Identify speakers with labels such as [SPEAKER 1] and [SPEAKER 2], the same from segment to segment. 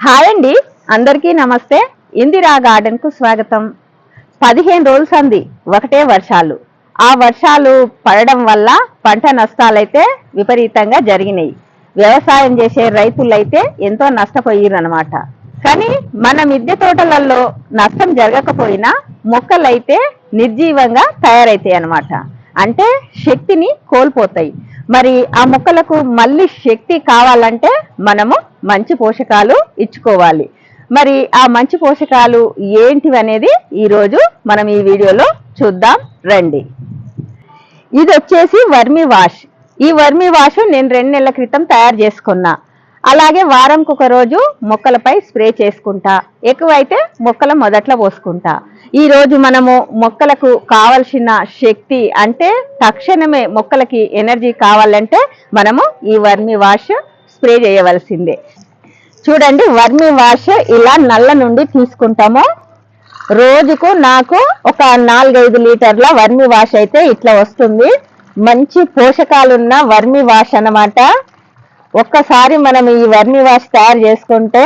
[SPEAKER 1] Hi అండి. అందరికీ నమస్తే. ఇందిరా గార్డెన్కు స్వాగతం. పదిహేను రోజులు సంది ఒకటే వర్షాలు. ఆ వర్షాలు పడడం వల్ల పంట నష్టాలైతే విపరీతంగా జరిగినాయి. వ్యవసాయం చేసే రైతులైతే ఎంతో నష్టపోయారు అనమాట కానీ మన మిద్దె తోటలలో నష్టం జరగకపోయినా మొక్కలైతే నిర్జీవంగా తయారైతాయి అన్నమాట అంటే శక్తిని కోల్పోతాయి. మరి ఆ మొక్కలకు మళ్ళీ శక్తి కావాలంటే మనము మంచి పోషకాలు ఇచ్చుకోవాలి. మరి ఆ మంచి పోషకాలు ఏంటివి అనేది ఈరోజు మనం ఈ వీడియోలో చూద్దాం. రండి. ఇది వచ్చేసి వర్మి వాష్. ఈ వర్మి వాష్ నేను రెండు నెలల క్రితం తయారు చేసుకున్నా. అలాగే వారంకొక ఒక రోజు మొక్కలపై స్ప్రే చేసుకుంటా. ఎక్కువైతే మొక్కల మొదట్లో పోసుకుంటా. ఈరోజు మనము మొక్కలకు కావలసిన శక్తి అంటే తక్షణమే మొక్కలకి ఎనర్జీ కావాలంటే మనము ఈ వర్మి వాష్ స్ప్రే చేయవలసిందే. చూడండి వర్మి వాష్ ఇలా నల్ల నుండి తీసుకుంటాము. రోజుకు నాకు ఒక నాలుగైదు లీటర్ల వర్మి వాష్ అయితే ఇట్లా వస్తుంది. మంచి పోషకాలున్న వర్మి వాష్ అన్నమాట. ఒక్కసారి మనం ఈ వర్మి వాష్ తయారు చేసుకుంటే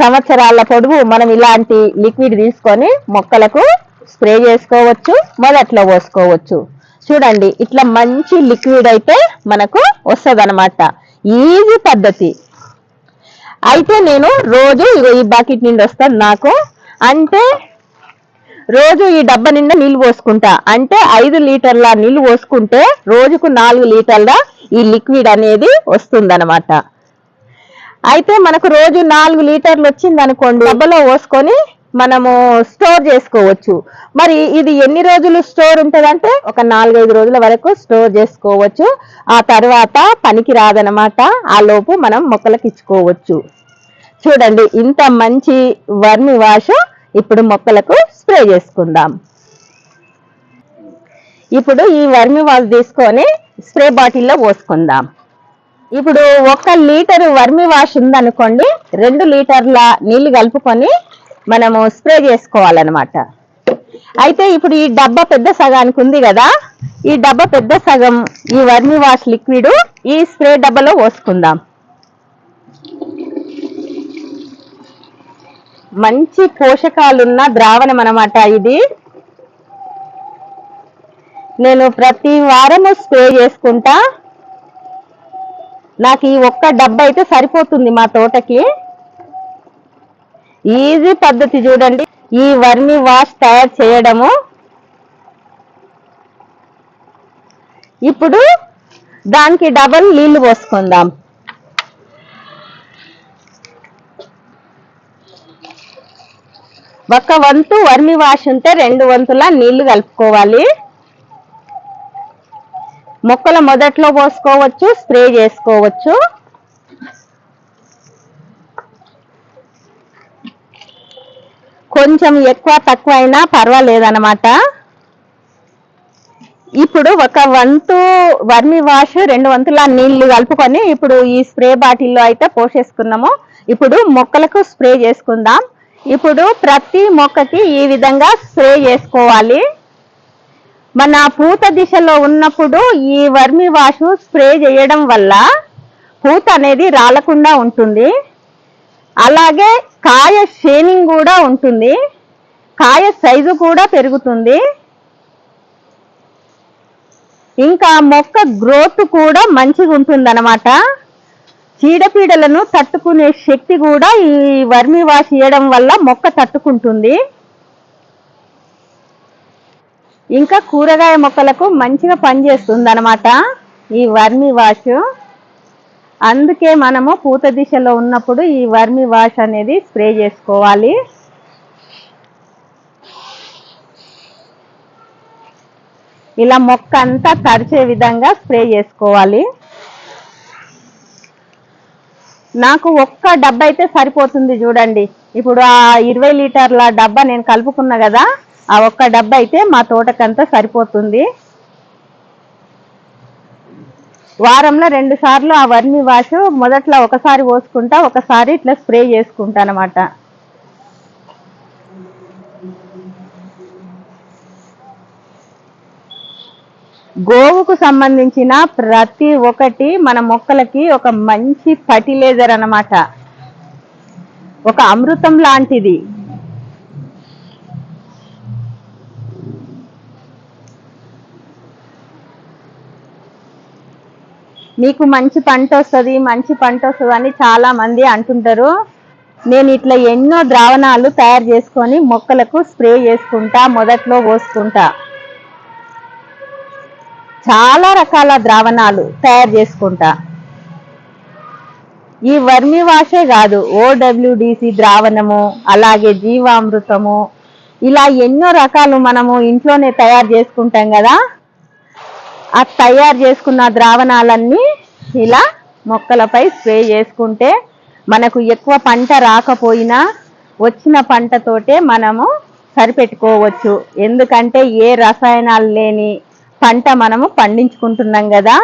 [SPEAKER 1] సంవత్సరాల పొడుగు మనం ఇలాంటి లిక్విడ్ తీసుకొని మొక్కలకు స్ప్రే చేసుకోవచ్చు మొదట్లో పోసుకోవచ్చు. చూడండి ఇట్లా మంచి లిక్విడ్ అయితే మనకు వస్తుంది ఈజీ పద్ధతి. అయితే నేను రోజు ఈ బకెట్ నిండి వస్తాను నాకు. అంటే రోజు ఈ డబ్బా నిండా నీళ్ళు పోసుకుంటా. అంటే ఐదు లీటర్ల నీళ్ళు పోసుకుంటే రోజుకు నాలుగు లీటర్ల ఈ లిక్విడ్ అనేది వస్తుందన్నమాట. అయితే మనకు రోజు నాలుగు లీటర్లు వచ్చింది అనుకోండి డబ్బలో పోసుకొని మనము స్టోర్ చేసుకోవచ్చు. మరి ఇది ఎన్ని రోజులు స్టోర్ ఉంటుందంటే ఒక నాలుగైదు రోజుల వరకు స్టోర్ చేసుకోవచ్చు. ఆ తర్వాత పనికి రాదనమాట ఆ లోపు మనం మొక్కలకు ఇచ్చుకోవచ్చు. చూడండి ఇంత మంచి వర్మి వాష్ ఇప్పుడు మొక్కలకు స్ప్రే చేసుకుందాం. ఇప్పుడు ఈ వర్మి వాష్ తీసుకొని స్ప్రే బాటిల్లో పోసుకుందాం. ఇప్పుడు ఒక లీటర్ వర్మి వాష్ ఉందనుకోండి రెండు లీటర్ల నీళ్ళు కలుపుకొని మనము స్ప్రే చేసుకోవాలన్నమాట. అయితే ఇప్పుడు ఈ డబ్బా పెద్ద సగానికి ఉంది కదా ఈ డబ్బా పెద్ద సగం ఈ వర్మి వాష్ లిక్విడ్ ఈ స్ప్రే డబ్బాలో పోసుకుందాం. మంచి పోషకాలున్న ద్రావణం అనమాట ఇది. నేను ప్రతి వారము స్ప్రే చేసుకుంటా. నాకు ఈ ఒక్క డబ్బా అయితే సరిపోతుంది మా తోటకి. ఈజీ పద్ధతి చూడండి. ఈ వర్మి వాష్ తయారు చేయడము. ఇప్పుడు దానికి డబల్ నీళ్ళు పోసుకుందాం. ఒక వంతు వర్మి వాష్ ఉంటే రెండు వంతుల నీళ్ళు కలుపుకోవాలి. మొక్కల మొదట్లో పోసుకోవచ్చు స్ప్రే చేసుకోవచ్చు. కొంచెం ఎక్కువ తక్కువ అయినా పర్వాలేదన్నమాట. ఇప్పుడు ఒక వంతు వర్మి వాష్ రెండు వంతుల నీళ్ళు కలుపుకొని ఇప్పుడు ఈ స్ప్రే బాటిల్లో అయితే పోసేసుకున్నాము. ఇప్పుడు మొక్కలకు స్ప్రే చేసుకుందాం. ఇప్పుడు ప్రతి మొక్కకి ఈ విధంగా స్ప్రే చేసుకోవాలి. మన పూత దిశలో ఉన్నప్పుడు ఈ వర్మి వాష్ స్ప్రే చేయడం వల్ల పూత అనేది రాలకుండా ఉంటుంది. అలాగే కాయ షేనింగ్ కూడా ఉంటుంది. కాయ సైజు కూడా పెరుగుతుంది. ఇంకా మొక్క గ్రోత్ కూడా మంచిగా ఉంటుంది అనమాట చీడపీడలను తట్టుకునే శక్తి కూడా ఈ వర్మి వాష్ చేయడం వల్ల మొక్క తట్టుకుంటుంది. ఇంకా కూరగాయ మొక్కలకు మంచిగా పనిచేస్తుంది అనమాట ఈ వర్మి వాష్. అందుకే మనము పూత దిశలో ఉన్నప్పుడు ఈ వర్మి వాష్ అనేది స్ప్రే చేసుకోవాలి. ఇలా మొక్క అంతా తడిచే విధంగా స్ప్రే చేసుకోవాలి. నాకు ఒక్క డబ్బా అయితే సరిపోతుంది చూడండి. ఇప్పుడు ఆ ఇరవై లీటర్ల డబ్బా నేను కలుపుకున్నా కదా ఆ ఒక్క డబ్బా అయితే మా తోటకంతా సరిపోతుంది. వారంలో రెండు సార్లు ఆ వర్మి వాష్ మొదట్లో ఒకసారి పోసుకుంటా ఒకసారి ఇట్లా స్ప్రే చేసుకుంటా అనమాట గోవుకు సంబంధించిన ప్రతి ఒక్కటి మన మొక్కలకి ఒక మంచి ఫర్టిలైజర్ అనమాట ఒక అమృతం లాంటిది. మీకు మంచి పంట వస్తుంది మంచి పంట వస్తుంది అని చాలా మంది అంటుంటారు. నేను ఇట్లా ఎన్నో ద్రావణాలు తయారు చేసుకొని మొక్కలకు స్ప్రే చేసుకుంటా మొదట్లో పోసుకుంటా. చాలా రకాల ద్రావణాలు తయారు చేసుకుంటా. ఈ వర్మి వాషే కాదు ఓడబ్ల్యూడిసి ద్రావణము అలాగే జీవామృతము ఇలా ఎన్నో రకాలు మనము ఇంట్లోనే తయారు చేసుకుంటాం కదా. ఆ తయారు చేసుకున్న ద్రావణాలన్నీ ఇలా మొక్కలపై స్ప్రే చేసుకుంటే మనకు ఎక్కువ పంట రాకపోయినా వచ్చిన పంటతోటే మనము సరిపెట్టుకోవచ్చు. ఎందుకంటే ఏ రసాయనాలు లేని పంట మనము పండించుకుంటున్నాం కదా.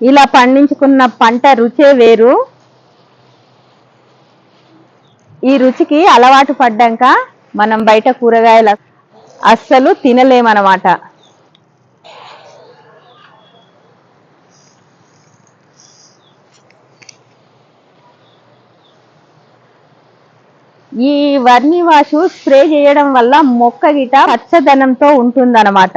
[SPEAKER 1] ఇలా పండించుకున్న పంట రుచే వేరు. ఈ రుచికి అలవాటు పడ్డాక మనం బయట కూరగాయలు అస్సలు తినలేమన్నమాట. ఈ వర్మి వాష్ స్ప్రే చేయడం వల్ల మొక్క గిట పచ్చదనంతో ఉంటుందన్నమాట.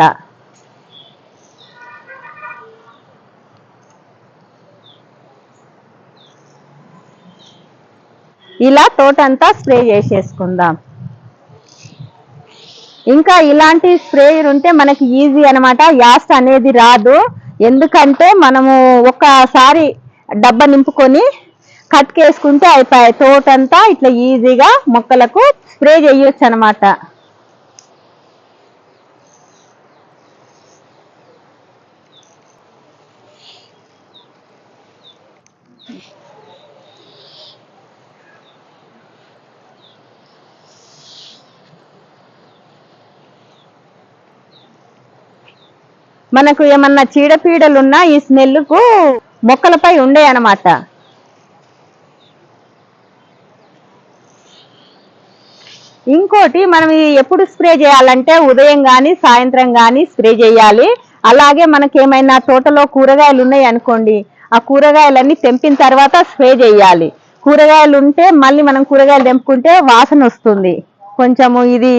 [SPEAKER 1] ఇలా తోటంతా స్ప్రే చేసేసుకుందాం. ఇంకా ఇలాంటి స్ప్రే ఉంటే మనకి ఈజీ అనమాట యాస్ట్ అనేది రాదు. ఎందుకంటే మనము ఒకసారి డబ్బా నింపుకొని కట్కేసుకుంటే అయిపోయాయి. తోటంతా ఇట్లా ఈజీగా మొక్కలకు స్ప్రే చేయొచ్చు అనమాట మనకు ఏమన్నా చీడపీడలున్నా ఈ స్మెల్కు మొక్కలపై ఉండే అనమాట ఇంకోటి మనం ఎప్పుడు స్ప్రే చేయాలంటే ఉదయం కానీ సాయంత్రం కానీ స్ప్రే చేయాలి. అలాగే మనకి ఏమైనా తోటలో కూరగాయలు ఉన్నాయి అనుకోండి ఆ కూరగాయలన్నీ తెంపిన తర్వాత స్ప్రే చేయాలి. కూరగాయలు ఉంటే మళ్ళీ మనం కూరగాయలు తెంపుకుంటే వాసన వస్తుంది. కొంచెము ఇది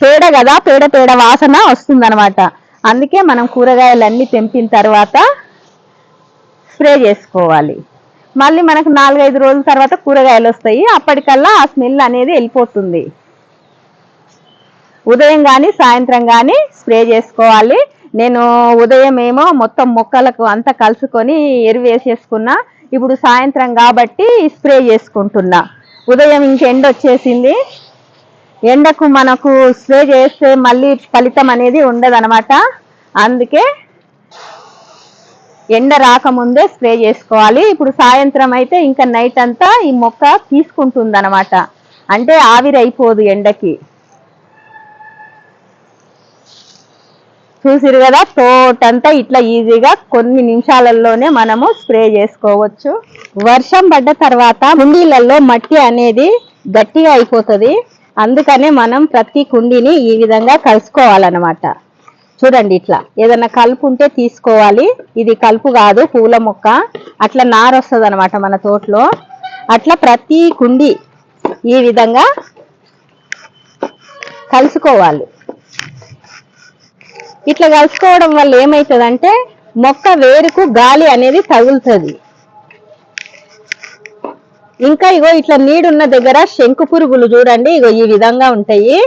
[SPEAKER 1] పేడ కదా పేడ పేడ వాసన వస్తుంది అనమాట అందుకే మనం కూరగాయలన్నీ తెంపిన తర్వాత స్ప్రే చేసుకోవాలి. మళ్ళీ మనకు నాలుగైదు రోజుల తర్వాత కూరగాయలు వస్తాయి. అప్పటికల్లా ఆ స్మెల్ అనేది వెళ్ళిపోతుంది. ఉదయం కానీ సాయంత్రం కానీ స్ప్రే చేసుకోవాలి. నేను ఉదయం ఏమో మొత్తం మొక్కలకు అంతా కలుసుకొని ఎరువు వేసేసుకున్నా. ఇప్పుడు సాయంత్రం కాబట్టి స్ప్రే చేసుకుంటున్నా. ఉదయం ఇంకెండ వచ్చేసింది. ఎండకు మనకు స్ప్రే చేస్తే మళ్ళీ ఫలితం అనేది ఉండదనమాట అందుకే ఎండ రాకముందే స్ప్రే చేసుకోవాలి. ఇప్పుడు సాయంత్రం అయితే ఇంకా నైట్ అంతా ఈ మొక్క తీసుకుంటుంది అంటే ఆవిరైపోదు ఎండకి. చూసిరు కదా తోటంతా ఇట్లా ఈజీగా కొన్ని నిమిషాలలోనే మనము స్ప్రే చేసుకోవచ్చు. వర్షం పడ్డ తర్వాత కుండీలలో మట్టి అనేది గట్టిగా అయిపోతుంది. అందుకనే మనం ప్రతి కుండీని ఈ విధంగా కలుసుకోవాలన్నమాట. చూడండి ఇట్లా. ఏదైనా కలుపు ఉంటే తీసుకోవాలి. ఇది కలుపు కాదు పూల మొక్క. అట్లా నారు వస్తుంది అనమాట మన తోటలో. అట్లా ప్రతి కుండి ఈ విధంగా కలుసుకోవాలి. ఇట్లా కలుసుకోవడం వల్ల ఏమవుతుందంటే మొక్క వేరుకు గాలి అనేది తగులుతుంది. ఇంకా ఇగో ఇట్లా నీడున్న దగ్గర శంకు పురుగులు చూడండి ఇగో ఈ విధంగా ఉంటాయి.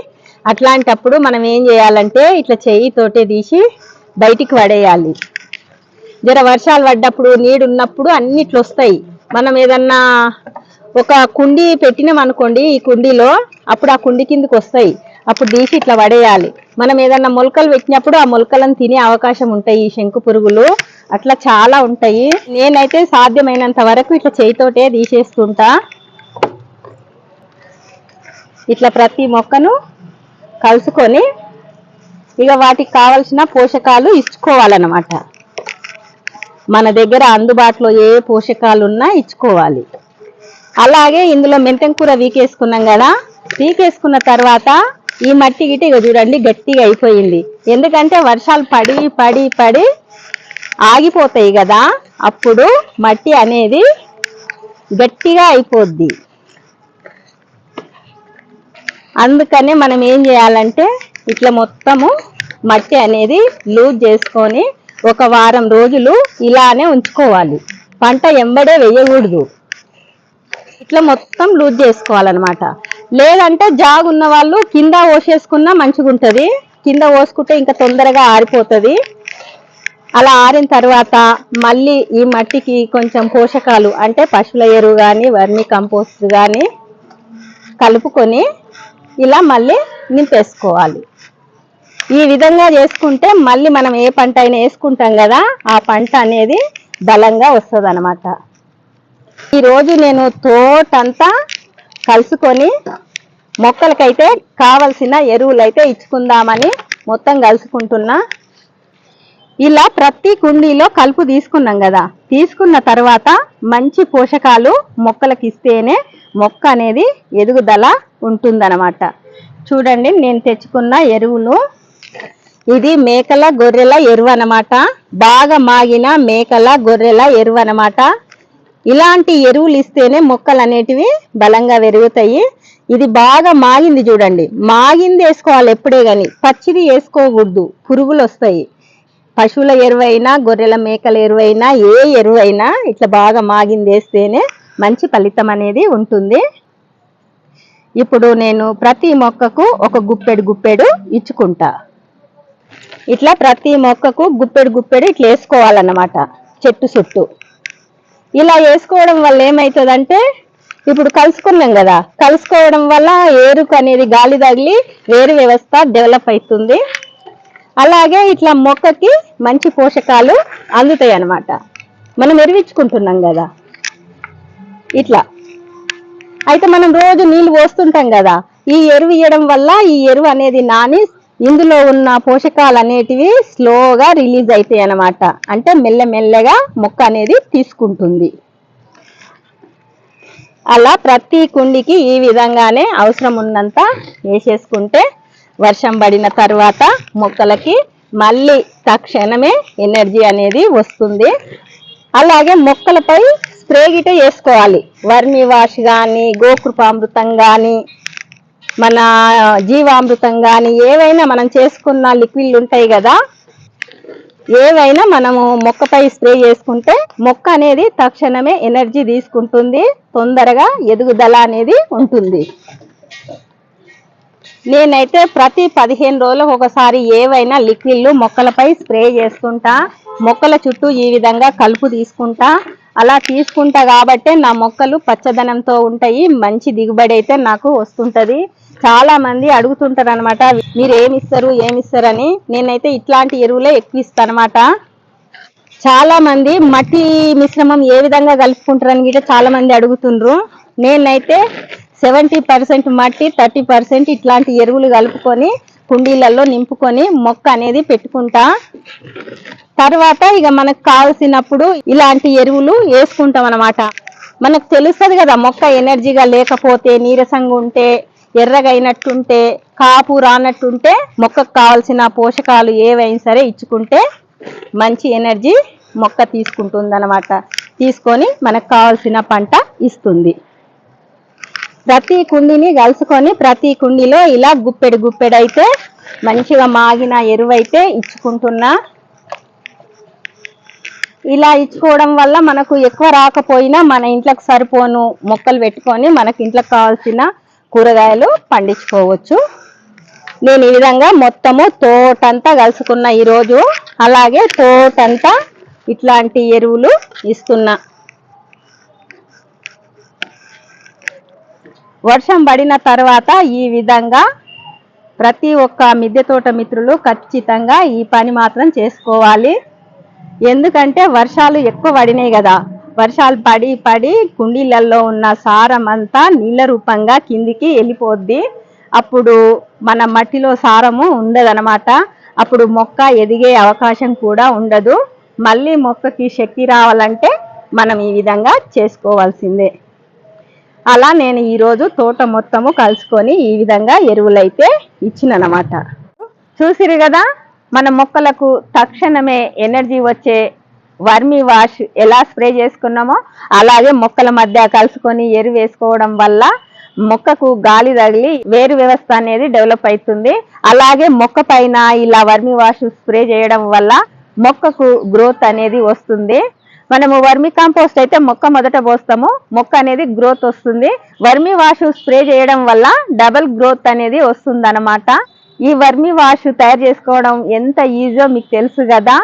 [SPEAKER 1] అట్లాంటప్పుడు మనం ఏం చేయాలంటే ఇట్లా చెయ్యి తోటే తీసి బయటికి పడేయాలి. జర వర్షాలు పడ్డప్పుడు నీడు ఉన్నప్పుడు అన్నిట్లు వస్తాయి. మనం ఏదన్నా ఒక కుండీ పెట్టినాం అనుకోండి ఈ కుండీలో అప్పుడు ఆ కుండి కిందకి వస్తాయి. అప్పుడు తీసి ఇట్లా పడేయాలి మనం ఏదన్నా మొలకలు పెట్టినప్పుడు ఆ మొలకలను తినే అవకాశం ఉంటాయి ఈ శంకు పురుగులు. అట్లా చాలా ఉంటాయి. నేనైతే సాధ్యమైనంత వరకు ఇట్లా చేయితోటే తీసేస్తుంటా. ఇట్లా ప్రతి మొక్కను కలుసుకొని ఇక వాటికి కావలసిన పోషకాలు ఇచ్చుకోవాలన్నమాట. మన దగ్గర అందుబాటులో ఏ పోషకాలు ఉన్నా ఇచ్చుకోవాలి. అలాగే ఇందులో మెంతం కూర వీకేసుకున్నాం కదా. వీకేసుకున్న తర్వాత ఈ మట్టి గిట్ట ఇక చూడండి గట్టిగా అయిపోయింది. ఎందుకంటే వర్షాలు పడి పడి పడి ఆగిపోతాయి కదా అప్పుడు మట్టి అనేది గట్టిగా అయిపోద్ది. అందుకనే మనం ఏం చేయాలంటే ఇట్లా మొత్తము మట్టి అనేది లూజ్ చేసుకొని ఒక వారం రోజులు ఇలానే ఉంచుకోవాలి. పంట ఎంబడే వేయకూడదు. ఇట్లా మొత్తం లూజ్ చేసుకోవాలన్నమాట. లేదంటే జాగు ఉన్న వాళ్ళు కింద ఓసేసుకున్నా మంచిగా ఉంటుంది కింద పోసుకుంటే ఇంకా తొందరగా ఆరిపోతుంది. అలా ఆరిన తర్వాత మళ్ళీ ఈ మట్టికి కొంచెం పోషకాలు అంటే పశువుల ఎరువు కానీ వర్మి కంపోస్ట్ కానీ కలుపుకొని ఇలా మళ్ళీ నింపేసుకోవాలి. ఈ విధంగా చేసుకుంటే మళ్ళీ మనం ఏ పంట అయినా వేసుకుంటాం కదా ఆ పంట అనేది బలంగా వస్తుంది అనమాట ఈరోజు నేను తోటంతా కలుసుకొని మొక్కలకైతే కావలసిన ఎరువులైతే ఇచ్చుకుందామని మొత్తం కలుసుకుంటున్నా. ఇలా ప్రతి కుండీలో కలుపు తీసుకున్నాం కదా. తీసుకున్న తర్వాత మంచి పోషకాలు మొక్కలకు ఇస్తేనే మొక్క అనేది ఎదుగుదల ఉంటుందన్నమాట. చూడండి నేను తెచ్చుకున్న ఎరువులు. ఇది మేకల గొర్రెల ఎరువు అన్నమాట బాగా మాగిన మేకల గొర్రెల ఎరువు అన్నమాట ఇలాంటి ఎరువులు ఇస్తేనే మొక్కలు అనేటివి బలంగా పెరుగుతాయి. ఇది బాగా మాగింది చూడండి. మాగింది వేసుకోవాలి ఎప్పుడే కానీ పచ్చిది వేసుకోకూడదు. పురుగులు వస్తాయి. పశువుల ఎరువైనా గొర్రెల మేకల ఎరువైనా ఏ ఎరువైనా ఇట్లా బాగా మాగింది వేస్తేనే మంచి ఫలితం అనేది ఉంటుంది. ఇప్పుడు నేను ప్రతి మొక్కకు ఒక గుప్పెడు గుప్పెడు ఇచ్చుకుంటా. ఇట్లా ప్రతి మొక్కకు గుప్పెడు గుప్పెడు ఇట్లా వేసుకోవాలన్నమాట. చెట్టు చుట్టూ. ఇలా వేసుకోవడం వల్ల ఏమవుతుందంటే ఇప్పుడు కలుసుకున్నాం కదా కలుసుకోవడం వల్ల ఏరుకు అనేది గాలి తగిలి వేరు వ్యవస్థ డెవలప్ అవుతుంది అలాగే ఇట్లా మొక్కకి మంచి పోషకాలు అందుతాయి అన్నమాట మనం ఎరివించుకుంటున్నాం కదా. ఇట్లా. అయితే మనం రోజు నీళ్ళు పోస్తుంటాం కదా ఈ ఎరువు ఇవ్వడం వల్ల ఈ ఎరువు అనేది నాని ఇందులో ఉన్న పోషకాలు అనేటివి స్లోగా రిలీజ్ అవుతాయి అన్నమాట. అంటే మెల్లమెల్లగా మొక్క అనేది తీసుకుంటుంది. అలా ప్రతి కుండికి ఈ విధంగానే అవసరం ఉన్నంత వేసేసుకుంటే వర్షం పడిన తర్వాత మొక్కలకి మళ్ళీ తక్షణమే ఎనర్జీ అనేది వస్తుంది. అలాగే మొక్కలపై స్ప్రే గిట వేసుకోవాలి. వర్మి వాష్ కానీ గోకృపామృతం కానీ మన జీవామృతం కానీ ఏవైనా మనం చేసుకున్న లిక్విడ్లు ఉంటాయి కదా ఏవైనా మనము మొక్కపై స్ప్రే చేసుకుంటే మొక్క అనేది తక్షణమే ఎనర్జీ తీసుకుంటుంది తొందరగా ఎదుగుదల అనేది ఉంటుంది. నేనైతే ప్రతి పదిహేను రోజులకు ఒకసారి ఏవైనా లిక్విడ్లు మొక్కలపై స్ప్రే చేసుకుంటా మొక్కల చుట్టూ ఈ విధంగా కలుపు తీసుకుంటా అలా తీసుకుంటా కాబట్టే నా మొక్కలు పచ్చదనంతో ఉంటాయి మంచి దిగుబడి అయితే నాకు వస్తుంటుంది. చాలా మంది అడుగుతుంటారు అనమాట మీరు ఏమి ఇస్తారు ఏమి ఇస్తారని నేనైతే ఇట్లాంటి ఎరువులే ఎక్కువ ఇస్తానమాట చాలా మంది మట్టి మిశ్రమం ఏ విధంగా కలుపుకుంటారని కూడా చాలా మంది అడుగుతుండ్రు. నేనైతే సెవెంటీ పర్సెంట్ మట్టి థర్టీ పర్సెంట్ ఇట్లాంటి ఎరువులు కలుపుకొని కుండీలలో నింపుకొని మొక్క అనేది పెట్టుకుంటా. తర్వాత ఇక మనకు కావలసినప్పుడు ఇలాంటి ఎరువులు వేసుకుంటాం అనమాట మనకు తెలుస్తుంది కదా మొక్క ఎనర్జీగా లేకపోతే నీరసంగా ఉంటే ఎర్రగైనట్టుంటే కాపు రానట్టుంటే మొక్కకు కావాల్సిన పోషకాలు ఏవైనా సరే ఇచ్చుకుంటే మంచి ఎనర్జీ మొక్క తీసుకుంటుంది తీసుకొని మనకు కావాల్సిన పంట ఇస్తుంది. ప్రతి కుండీని కలుసుకొని ప్రతి కుండీలో ఇలా గుప్పెడు గుప్పెడు అయితే మంచిగా మాగిన ఎరువైతే ఇచ్చుకుంటున్నా. ఇలా ఇచ్చుకోవడం వల్ల మనకు ఎక్కువ రాకపోయినా మన ఇంట్లోకి సరిపోను మొక్కలు పెట్టుకొని మనకి ఇంట్లోకి కావాల్సిన కూరగాయలు పండించుకోవచ్చు. నేను ఈ విధంగా మొత్తము తోటంతా కలుసుకున్న ఈరోజు. అలాగే తోటంతా ఇట్లాంటి ఎరువులు ఇస్తున్నా. వర్షం పడిన తర్వాత ఈ విధంగా ప్రతి ఒక్క మిద్దె తోట మిత్రులు ఖచ్చితంగా ఈ పని మాత్రం చేసుకోవాలి. ఎందుకంటే వర్షాలు ఎక్కువ పడినాయి కదా. వర్షాలు పడి పడి కుండీలలో ఉన్న సారం అంతా నీళ్ళ రూపంగా కిందికి వెళ్ళిపోద్ది. అప్పుడు మన మట్టిలో సారము ఉండదనమాట అప్పుడు మొక్క ఎదిగే అవకాశం కూడా ఉండదు. మళ్ళీ మొక్కకి శక్తి రావాలంటే మనం ఈ విధంగా చేసుకోవాల్సిందే. అలా నేను ఈరోజు తోట మొత్తము కలుసుకొని ఈ విధంగా ఎరువులైతే ఇచ్చిననమాట. చూసిరు కదా మన మొక్కలకు తక్షణమే ఎనర్జీ వచ్చే వర్మి వాష్ ఎలా స్ప్రే చేసుకున్నామో అలాగే మొక్కల మధ్య కలుసుకొని ఎరు వేసుకోవడం వల్ల మొక్కకు గాలి తగిలి వేరు వ్యవస్థ అనేది డెవలప్ అవుతుంది. అలాగే మొక్క పైన ఇలా వర్మి వాష్ స్ప్రే చేయడం వల్ల మొక్కకు గ్రోత్ అనేది వస్తుంది. మనము వర్మి కాంపోస్ట్ అయితే మొక్క మొదట పోస్తాము. మొక్క అనేది గ్రోత్ వస్తుంది. వర్మి వాష్ స్ప్రే చేయడం వల్ల డబల్ గ్రోత్ అనేది వస్తుంది ఈ వర్మి వాష్ తయారు చేసుకోవడం ఎంత ఈజో మీకు తెలుసు కదా.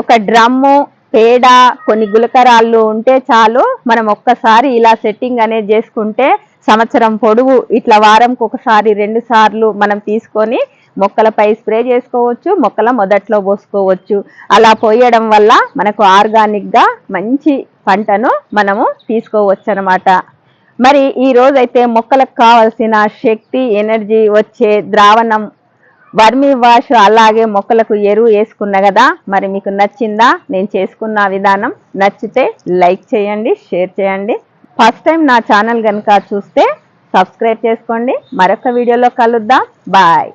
[SPEAKER 1] ఒక డ్రమ్ము పేడ కొన్ని గులకరాళ్ళు ఉంటే చాలు. మనం ఒక్కసారి ఇలా సెట్టింగ్ అనేది చేసుకుంటే సంవత్సరం పొడుగు ఇట్లా వారంకి ఒకసారి రెండు సార్లు మనం తీసుకొని మొక్కలపై స్ప్రే చేసుకోవచ్చు మొక్కల మొదట్లో పోసుకోవచ్చు. అలా పోయడం వల్ల మనకు ఆర్గానిక్గా మంచి పంటను మనము తీసుకోవచ్చు అనమాట మరి ఈ రోజైతే మొక్కలకు కావలసిన శక్తి ఎనర్జీ వచ్చే ద్రావణం వర్మి వాష్ అలాగే మొక్కలకు ఎరువు వేసుకున్నా కదా మరి మీకు నచ్చిందా? నేను చేసుకున్న విధానం నచ్చితే లైక్ చేయండి షేర్ చేయండి. ఫస్ట్ టైం నా ఛానల్ కనుక చూస్తే సబ్స్క్రైబ్ చేసుకోండి. మరొక వీడియోలో కలుద్దాం. బాయ్.